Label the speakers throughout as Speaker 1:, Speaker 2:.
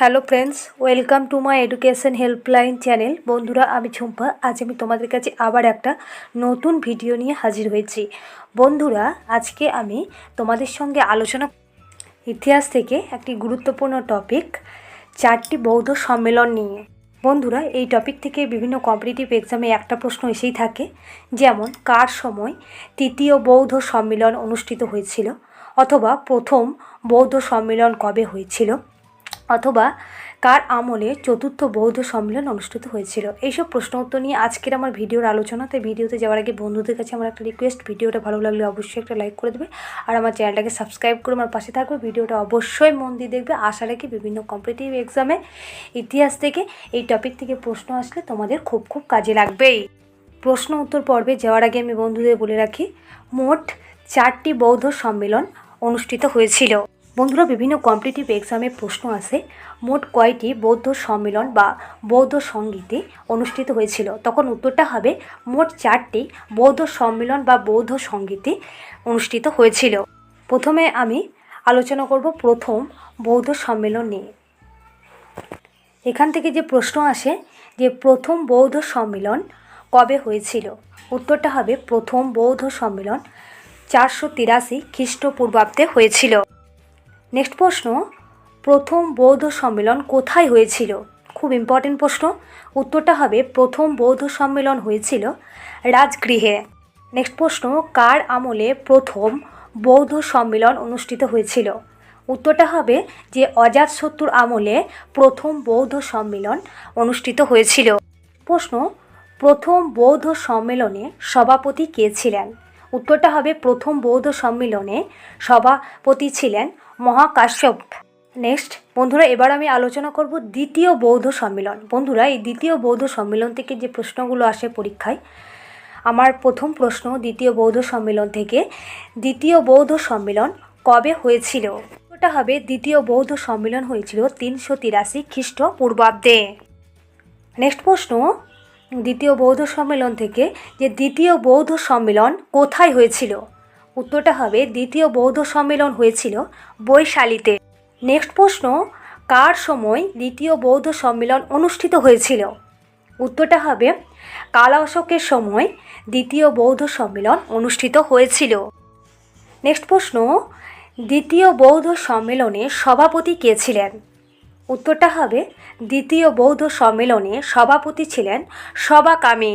Speaker 1: Hello friends welcome to my education helpline channel বন্ধুরা, আমি ঝুম্পা। আজ আমি তোমাদের কাছে আবার একটা নতুন ভিডিও নিয়ে হাজির হয়েছি। বন্ধুরা, আজকে আমি তোমাদের সঙ্গে আলোচনা ইতিহাস থেকে একটি গুরুত্বপূর্ণ টপিক চারটি বৌদ্ধ সম্মেলন নিয়ে। বন্ধুরা, এই টপিক থেকে বিভিন্ন কম্পিটিটিভ এক্সামে একটা প্রশ্ন এসেই থাকে, যেমন, কার সময় তৃতীয় বৌদ্ধ সম্মেলন অনুষ্ঠিত হয়েছিল? অথবা, প্রথম বৌদ্ধ সম্মেলন কবে হয়েছিল? অথবা কার আমলে চতুর্থ বৌদ্ধ সম্মেলন অনুষ্ঠিত হয়েছিল? এইসব প্রশ্ন উত্তর নিয়ে আজকের আমার ভিডিওর আলোচনা তাই ভিডিওতে যাওয়ার আগে বন্ধুদের কাছে আমার একটা রিকোয়েস্ট ভিডিওটা ভালো লাগলে অবশ্যই একটা লাইক করে দেবে আর আমার চ্যানেলটাকে সাবস্ক্রাইব করে আমার পাশে থাকবে। ভিডিওটা অবশ্যই মন দিয়ে দেখবে। আশা রাখি বিভিন্ন কম্পিটিটিভ এক্সামে ইতিহাস থেকে এই টপিক থেকে প্রশ্ন আসলে তোমাদের খুব খুব কাজে লাগবেই। প্রশ্ন উত্তর পর্বে যাওয়ার আগে আমি বন্ধুদের বলে রাখি, মোট চারটি বৌদ্ধ সম্মেলন অনুষ্ঠিত হয়েছিল। বন্ধুরা, বিভিন্ন কম্পিটিটিভ এক্সামে প্রশ্ন আসে মোট কয়টি বৌদ্ধ সম্মেলন বা বৌদ্ধ সঙ্গীতে অনুষ্ঠিত হয়েছিল? তখন উত্তরটা হবে, মোট চারটি বৌদ্ধ সম্মেলন বা বৌদ্ধ সঙ্গীতে অনুষ্ঠিত হয়েছিল। প্রথমে আমি আলোচনা করব প্রথম বৌদ্ধ সম্মেলন নিয়ে। এখান থেকে যে প্রশ্ন আসে যে প্রথম বৌদ্ধ সম্মেলন কবে হয়েছিল? উত্তরটা হবে, প্রথম বৌদ্ধ সম্মেলন চারশো তিরাশি খ্রিস্টপূর্বাব্দে হয়েছিল। নেক্সট প্রশ্ন, প্রথম বৌদ্ধ সম্মেলন কোথায় হয়েছিল? খুব ইম্পর্টেন্ট প্রশ্ন। উত্তরটা হবে, প্রথম বৌদ্ধ সম্মেলন হয়েছিল রাজগৃহে। নেক্সট প্রশ্ন, কার আমলে প্রথম বৌদ্ধ সম্মেলন অনুষ্ঠিত হয়েছিল? উত্তরটা হবে যে অজাতশত্রুর আমলে প্রথম বৌদ্ধ সম্মেলন অনুষ্ঠিত হয়েছিল। প্রশ্ন, প্রথম বৌদ্ধ সম্মেলনে সভাপতি কে ছিলেন? উত্তরটা হবে, প্রথম বৌদ্ধ সম্মেলনে সভাপতি ছিলেন মহাকাশ্যপ। নেক্সট বন্ধুরা, এবার আমি আলোচনা করব দ্বিতীয় বৌদ্ধ সম্মেলন। বন্ধুরা, এই দ্বিতীয় বৌদ্ধ সম্মেলন থেকে যে প্রশ্নগুলো আসে পরীক্ষায়, আমার প্রথম প্রশ্ন দ্বিতীয় বৌদ্ধ সম্মেলন থেকে, দ্বিতীয় বৌদ্ধ সম্মেলন কবে হয়েছিল? ওটা হবে, দ্বিতীয় বৌদ্ধ সম্মেলন হয়েছিল তিনশো তিরাশি খ্রিস্টপূর্বাব্দে। নেক্সট প্রশ্ন, দ্বিতীয় বৌদ্ধ সম্মেলন থেকে যে দ্বিতীয় বৌদ্ধ সম্মেলন কোথায় হয়েছিল? উত্তরটা হবে দ্বিতীয় বৌদ্ধ সম্মেলন হয়েছিল বৈশালীতে। নেক্সট প্রশ্ন, কার সময় দ্বিতীয় বৌদ্ধ সম্মেলন অনুষ্ঠিত হয়েছিল? উত্তরটা হবে কালা অশোকের সময় দ্বিতীয় বৌদ্ধ সম্মেলন অনুষ্ঠিত হয়েছিল। নেক্সট প্রশ্ন, দ্বিতীয় বৌদ্ধ সম্মেলনে সভাপতি কে ছিলেন? উত্তরটা হবে, দ্বিতীয় বৌদ্ধ সম্মেলনে সভাপতি ছিলেন সবাকামী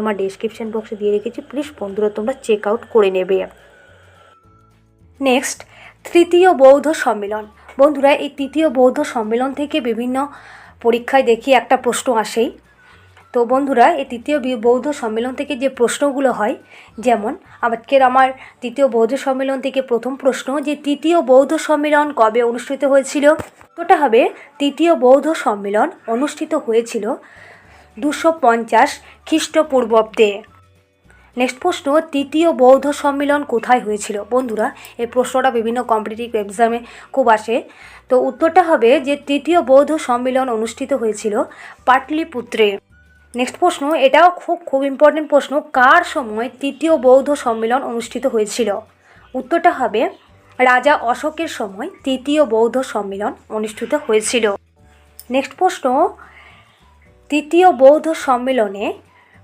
Speaker 1: আমার ডেসক্রিপশন বক্সে দিয়ে রেখেছি প্লিজ বন্ধুরা তোমরা চেক আউট করে নেবে। নেক্সট তৃতীয় বৌদ্ধ সম্মেলন। বন্ধুরা, এই তৃতীয় বৌদ্ধ সম্মেলন থেকে বিভিন্ন পরীক্ষায় দেখি একটা প্রশ্ন আসেই। তো বন্ধুরা, এই তৃতীয় বৌদ্ধ সম্মেলন থেকে যে প্রশ্নগুলো হয়, যেমন, আজকের আমার তৃতীয় বৌদ্ধ সম্মেলন থেকে প্রথম প্রশ্ন, যে তৃতীয় বৌদ্ধ সম্মেলন কবে অনুষ্ঠিত হয়েছিল? তোটা হবে, তৃতীয় বৌদ্ধ সম্মেলন অনুষ্ঠিত হয়েছিল দুশো পঞ্চাশ খ্রিস্টপূর্বাব্দে। নেক্সট প্রশ্ন, তৃতীয় বৌদ্ধ সম্মেলন কোথায় হয়েছিল? বন্ধুরা, এই প্রশ্নটা বিভিন্ন কম্পিটিটিভ এক্সামে খুব আসে। তো উত্তরটা হবে যে, তৃতীয় বৌদ্ধ সম্মেলন অনুষ্ঠিত হয়েছিল পাটলিপুত্রে। নেক্সট প্রশ্ন, এটাও খুব খুব ইম্পর্টেন্ট প্রশ্ন, কার সময় তৃতীয় বৌদ্ধ সম্মেলন অনুষ্ঠিত হয়েছিল? উত্তরটা হবে, রাজা অশোকের সময় তৃতীয় বৌদ্ধ সম্মেলন অনুষ্ঠিত হয়েছিল। নেক্সট প্রশ্ন তৃতীয় বৌদ্ধ সম্মেলনে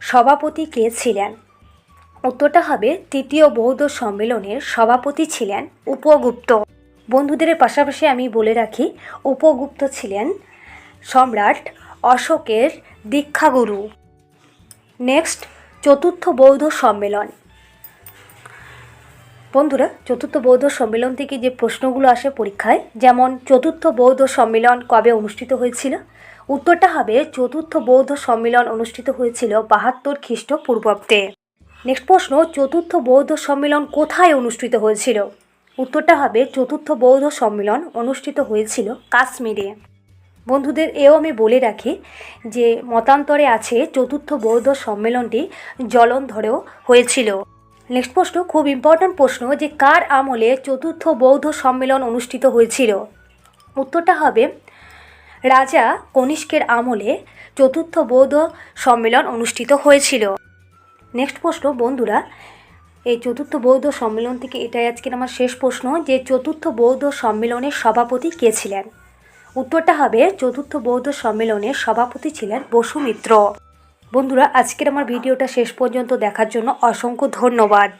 Speaker 1: সভাপতি কে ছিলেন? উত্তরটা হবে তৃতীয় বৌদ্ধ সম্মেলনের সভাপতি ছিলেন উপগুপ্ত। বন্ধুদের পাশাপাশি আমি বলে রাখি, উপগুপ্ত ছিলেন সম্রাট অশোকের দীক্ষাগুরু। নেক্সট, চতুর্থ বৌদ্ধ সম্মেলন। বন্ধুরা, চতুর্থ বৌদ্ধ সম্মেলন থেকে যে প্রশ্নগুলো আসে পরীক্ষায়, যেমন চতুর্থ বৌদ্ধ সম্মেলন কবে অনুষ্ঠিত হয়েছিল? উত্তরটা হবে চতুর্থ বৌদ্ধ সম্মেলন অনুষ্ঠিত হয়েছিল বাহাত্তর খ্রিস্টপূর্বাব্দে। নেক্সট প্রশ্ন, চতুর্থ বৌদ্ধ সম্মেলন কোথায় অনুষ্ঠিত হয়েছিল? উত্তরটা হবে, চতুর্থ বৌদ্ধ সম্মেলন অনুষ্ঠিত হয়েছিল কাশ্মীরে। বন্ধুদের এও আমি বলে রাখি যে, মতান্তরে আছে চতুর্থ বৌদ্ধ সম্মেলনটি জলন্ধরেও হয়েছিল। নেক্সট প্রশ্ন, খুব ইম্পর্ট্যান্ট প্রশ্ন যে, কার আমলে চতুর্থ বৌদ্ধ সম্মেলন অনুষ্ঠিত হয়েছিল? উত্তরটা হবে রাজা কনিষ্কের আমলে চতুর্থ বৌদ্ধ সম্মেলন অনুষ্ঠিত হয়েছিল। নেক্সট প্রশ্ন, বন্ধুরা, এই চতুর্থ বৌদ্ধ সম্মেলন থেকে এটাই আজকের আমার শেষ প্রশ্ন যে চতুর্থ বৌদ্ধ সম্মেলনের সভাপতি কে ছিলেন? উত্তরটা হবে চতুর্থ বৌদ্ধ সম্মেলনের সভাপতি ছিলেন বসুমিত্র বন্ধুরা, আজকের আমার ভিডিওটা শেষ পর্যন্ত দেখার জন্য অসংখ্য ধন্যবাদ।